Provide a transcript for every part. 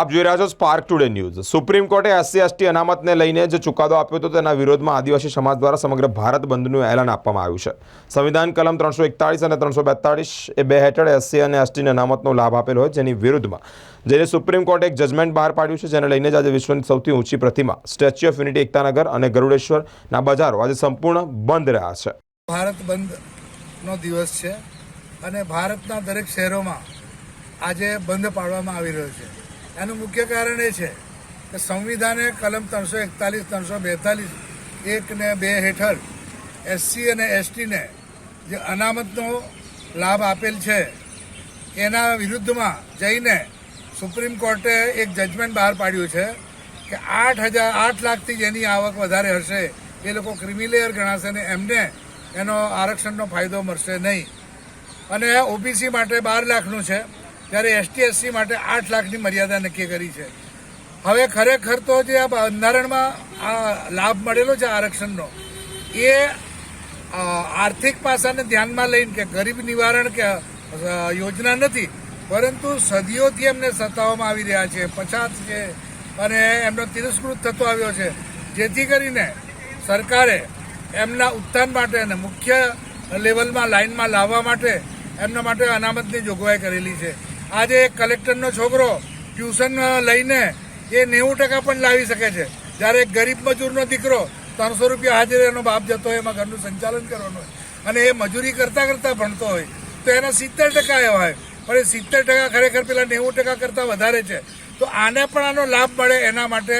આપ જોઈ રહ્યા છો સ્પાર્ક ટુડે ન્યૂઝ સુપ્રીમ કોર્ટે એસસી, એસટી અનામતને લઈને જે ચુકાદો આપ્યો હતો તેના વિરોધમાં આદિવાસી સમાજ દ્વારા સમગ્ર ભારત બંધનું એલાન આપવામાં આવ્યું છે. સંવિધાન કલમ ત્રણસો એકતાળીસ અને ત્રણસો બેતાળીસ એ બે હેઠળ એસસી અને એસટીને અનામતનો લાભ આપેલો હોય જેની વિરુદ્ધમાં જેને સુપ્રીમ કોર્ટે એક જજમેન્ટ બહાર પાડ્યું છે, જેને લઈને જ આજે વિશ્વની સૌથી ઊંચી પ્રતિમા સ્ટેચ્યુ ઓફ યુનિટી એકતાનગર અને ગરુડેશ્વરના બજારો આજે સંપૂર્ણ બંધ રહ્યા છે. ભારત બંધનો દિવસ છે અને ભારતના દરેક શહેરોમાં આજે બંધ પાડવામાં આવી રહ્યો છે. એનું મુખ્ય કારણ એ છે કે સંવિધાને કલમ ત્રણસો એકતાલીસ, ત્રણસો બેતાલીસ, એક ને બે હેઠળ એસસી અને એસટીને જે અનામતનો લાભ આપેલ છે, એના વિરુદ્ધમાં જઈને સુપ્રીમ કોર્ટે એક જજમેન્ટ બહાર પાડ્યું છે કે આઠ હજાર, આઠ લાખથી જેની આવક વધારે હશે, એ લોકો ક્રિમિલેયર ગણાશે ને એમને એનો આરક્ષણનો ફાયદો મળશે નહીં. અને ઓબીસી માટે બાર લાખનું છે. ત્યારે એસટી એસસી માટે આઠ લાખની મર્યાદા નક્કી કરી છે. હવે ખરેખર તો જે આ બંધારણમાં આ લાભ મળેલો છે આરક્ષણનો, એ આર્થિક પાસાને ધ્યાનમાં લઈને કે ગરીબ નિવારણ કે યોજના નથી, પરંતુ સદીઓથી એમને સતાવવામાં આવી રહ્યા છે, પછાત છે, અને એમનો તિરસ્કૃત થતો આવ્યો છે. જેથી કરીને સરકારે એમના ઉત્થાન માટે અને મુખ્ય લેવલમાં લાઇનમાં લાવવા માટે એમના માટે અનામતની જોગવાઈ કરેલી છે. આજે કલેક્ટરનો છોકરો ટ્યુશન લઈને એ નેવું ટકા પણ લાવી શકે છે. જ્યારે ગરીબ મજૂરનો દીકરો ત્રણસો રૂપિયા હાજરી એનો બાપ જતો હોય, એમાં ઘરનું સંચાલન કરવાનું હોય અને એ મજૂરી કરતા કરતાં ભણતો હોય, તો એના સિત્તેર ટકા એવા હોય. પણ એ સિત્તેર ટકા ખરેખર પેલા નેવું ટકા કરતાં વધારે છે. તો આને પણ આનો લાભ મળે એના માટે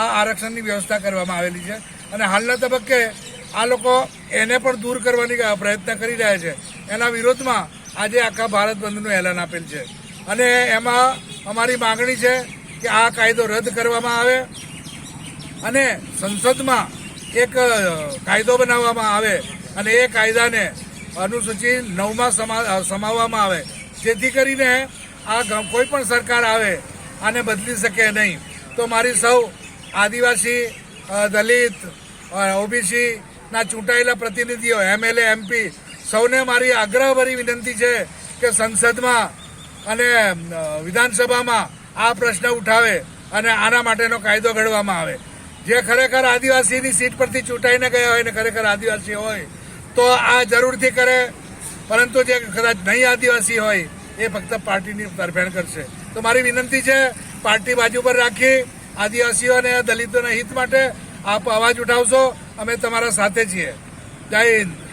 આ આરક્ષણની વ્યવસ્થા કરવામાં આવેલી છે. અને હાલના તબક્કે આ લોકો એને પણ દૂર કરવાની પ્રયત્ન કરી રહ્યા છે. એના વિરોધમાં આજે આખા ભારત બંધનું એલાન આપેલ છે. અને એમાં અમારી માગણી છે કે આ કાયદો રદ કરવામાં આવે અને સંસદમાં એક કાયદો બનાવવામાં આવે અને એ કાયદાને અનુસૂચિ નવમાં સમા- સમાવવામાં આવે. જેથી કરીને આ કોઈ પણ સરકાર આવે આને બદલી શકે નહીં. તો મારી સૌ આદિવાસી દલિત ઓબીસીના ચૂંટાયેલા પ્રતિનિધિઓ એમએલએ એમપી સૌને મારી આગ્રહભરી વિનંતી છે કે સંસદમાં અને વિધાનસભામાં આ પ્રશ્ન ઉઠાવે અને આના માટેનો કાયદો ઘડવામાં આવે. જે ખરેખર આદિવાસીની સીટ પરથી ચૂંટાઈને ગયા હોય ને ખરેખર આદિવાસી હોય, તો આ જરૂરથી કરે, પરંતુ જે કદાચ નહીં આદિવાસી હોય, એ ફક્ત પાર્ટીની તરફેણ કરશે. તો મારી વિનંતી છે, પાર્ટી બાજુ પર રાખી આદિવાસીઓ અને દલિતોના હિત માટે આપ અવાજ ઉઠાવશો, અમે તમારા સાથે છીએ. જય હિન્દ.